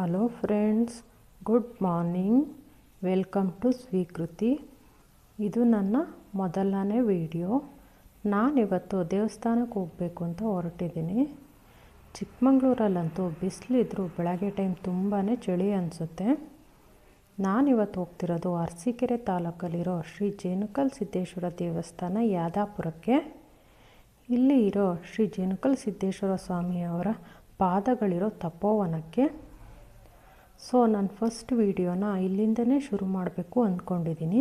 Hello friends good morning welcome to Sweekruthi ಇದು ನನ್ನ ಮೊದಲನೇ ವಿಡಿಯೋ ನಾನಿವತ್ತು ದೇವಸ್ಥಾನಕ್ಕೆ ಹೋಗಬೇಕು ಅಂತ ಹೊರಟಿದ್ದೀನಿ. ಚಿಕ್ಕಮಂಗ್ಳೂರಲ್ಲಂತೂ ಬಿಸಿಲಿದ್ರು, ಬೆಳಗ್ಗೆ ಟೈಮ್ ತುಂಬಾ ಚಳಿ ಅನಿಸುತ್ತೆ. ನಾನಿವತ್ತು ಹೋಗ್ತಿರೋದು ಅರಸೀಕೆರೆ ತಾಲೂಕಲ್ಲಿರೋ ಶ್ರೀ ಜೇನುಕಲ್ ಸಿದ್ದೇಶ್ವರ ದೇವಸ್ಥಾನ, ಯಾದಾಪುರಕ್ಕೆ. ಇಲ್ಲಿ ಇರೋ ಶ್ರೀ ಜೇನುಕಲ್ ಸಿದ್ದೇಶ್ವರ ಸ್ವಾಮಿಯವರ ಪಾದಗಳಿರೋ ತಪೋವನಕ್ಕೆ. ಸೊ ನಾನು ಫಸ್ಟ್ ವೀಡಿಯೋನ ಇಲ್ಲಿಂದನೇ ಶುರು ಮಾಡಬೇಕು ಅಂದ್ಕೊಂಡಿದ್ದೀನಿ.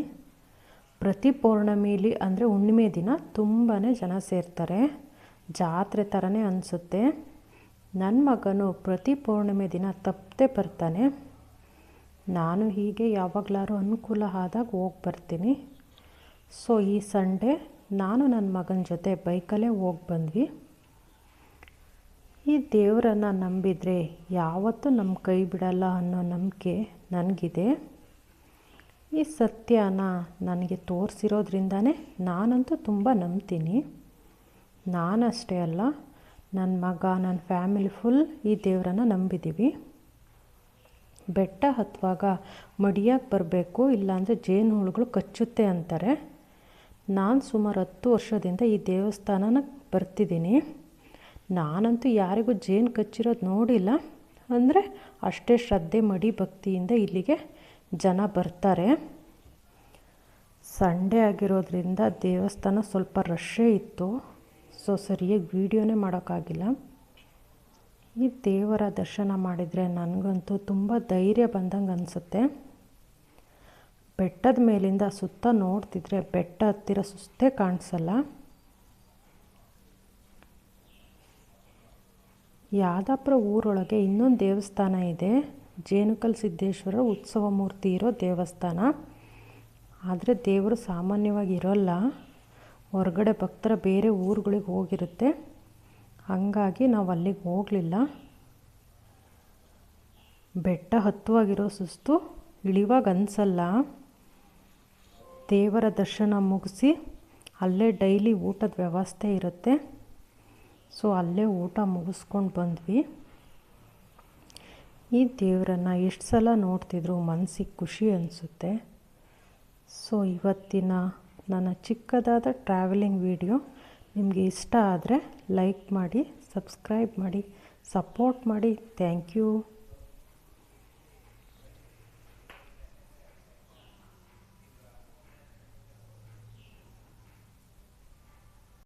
ಪ್ರತಿ ಪೌರ್ಣಮಿಲಿ ಅಂದರೆ ಹುಣ್ಣಿಮೆ ದಿನ ತುಂಬಾ ಜನ ಸೇರ್ತಾರೆ. ಜಾತ್ರೆ ಥರನೇ ಅನಿಸುತ್ತೆ. ನನ್ನ ಮಗನು ಪ್ರತಿ ಪೌರ್ಣಿಮೆ ದಿನ ತಪ್ಪದೆ ಬರ್ತಾನೆ. ನಾನು ಹೀಗೆ ಯಾವಾಗಲಾರು ಅನುಕೂಲ ಆದಾಗ ಹೋಗಿ ಬರ್ತೀನಿ. ಸೊ ಈ ಸಂಡೇ ನಾನು ನನ್ನ ಮಗನ ಜೊತೆ ಬೈಕಲ್ಲೇ ಹೋಗಿ ಬಂದ್ವಿ. ಈ ದೇವರನ್ನು ನಂಬಿದರೆ ಯಾವತ್ತೂ ನಮ್ಮ ಕೈ ಬಿಡಲ್ಲ ಅನ್ನೋ ನಂಬಿಕೆ ನನಗಿದೆ. ಈ ಸತ್ಯನ ನನಗೆ ತೋರಿಸಿರೋದ್ರಿಂದನೇ ನಾನಂತೂ ತುಂಬ ನಂಬ್ತೀನಿ. ನಾನಷ್ಟೇ ಅಲ್ಲ ನನ್ನ ಮಗ ನನ್ನ ಫ್ಯಾಮಿಲಿ ಫುಲ್ ಈ ದೇವರನ್ನು ನಂಬಿದ್ದೀವಿ ಬೆಟ್ಟ ಹತ್ತುವಾಗ ಮಡಿಯಾಗಿ ಬರಬೇಕು, ಇಲ್ಲಾಂದರೆ ಜೇನು ಹುಳುಗಳು ಕಚ್ಚುತ್ತೆ ಅಂತಾರೆ. ನಾನು ಸುಮಾರು ಹತ್ತು ವರ್ಷದಿಂದ ಈ ದೇವಸ್ಥಾನನ ಬರ್ತಿದ್ದೀನಿ. ನಾನಂತೂ ಯಾರಿಗೂ ಜೇನು ಕಚ್ಚಿರೋದು ನೋಡಿಲ್ಲ. ಅಂದರೆ ಅಷ್ಟೇ ಶ್ರದ್ಧೆ ಮಡಿ ಭಕ್ತಿಯಿಂದ ಇಲ್ಲಿಗೆ ಜನ ಬರ್ತಾರೆ. ಸಂಡೇ ಆಗಿರೋದ್ರಿಂದ ದೇವಸ್ಥಾನ ಸ್ವಲ್ಪ ರಶ್ಶೇ ಇತ್ತು. ಸೊ ಸರಿಯಾಗಿ ವೀಡಿಯೋನೇ ಮಾಡೋಕ್ಕಾಗಿಲ್ಲ. ಈ ದೇವರ ದರ್ಶನ ಮಾಡಿದರೆ ನನಗಂತೂ ತುಂಬ ಧೈರ್ಯ ಬಂದಂಗೆ ಅನಿಸುತ್ತೆ. ಬೆಟ್ಟದ ಮೇಲಿಂದ ಸುತ್ತ ನೋಡ್ತಿದ್ರೆ ಬೆಟ್ಟ ಹತ್ತಿರ ಸುಸ್ತೇ ಕಾಣಿಸಲ್ಲ. ಯಾದಾಪುರ ಊರೊಳಗೆ ಇನ್ನೊಂದು ದೇವಸ್ಥಾನ ಇದೆ. ಜೇನುಕಲ್ ಸಿದ್ದೇಶ್ವರ ಉತ್ಸವ ಮೂರ್ತಿ ಇರೋ ದೇವಸ್ಥಾನ. ಆದರೆ ದೇವರು ಸಾಮಾನ್ಯವಾಗಿ ಇರೋಲ್ಲ. ಹೊರಗಡೆ ಭಕ್ತರ ಬೇರೆ ಊರುಗಳಿಗೆ ಹೋಗಿರುತ್ತೆ. ಹಾಗಾಗಿ ನಾವು ಅಲ್ಲಿಗೆ ಹೋಗಲಿಲ್ಲ. ಬೆಟ್ಟ ಹತ್ತುವಾಗಿರೋ ಸುಸ್ತು ಇಳಿವಾಗ ಅನಿಸಲ್ಲ. ದೇವರ ದರ್ಶನ ಮುಗಿಸಿ ಅಲ್ಲೇ ಡೈಲಿ ಊಟದ ವ್ಯವಸ್ಥೆ ಇರುತ್ತೆ. ಸೊ ಅಲ್ಲೇ ಊಟ ಮುಗಿಸ್ಕೊಂಡು ಬಂದ್ವಿ. ಈ ದೇವರನ್ನು ಎಷ್ಟು ಸಲ ನೋಡ್ತಿದ್ರು ಮನಸ್ಸಿಗೆ ಖುಷಿ ಅನಿಸುತ್ತೆ. ಸೊ ಇವತ್ತಿನ ನನ್ನ ಚಿಕ್ಕದಾದ ಟ್ರಾವೆಲಿಂಗ್ ವಿಡಿಯೋ ನಿಮಗೆ ಇಷ್ಟ ಆದರೆ ಲೈಕ್ ಮಾಡಿ, ಸಬ್ಸ್ಕ್ರೈಬ್ ಮಾಡಿ, ಸಪೋರ್ಟ್ ಮಾಡಿ. Thank you.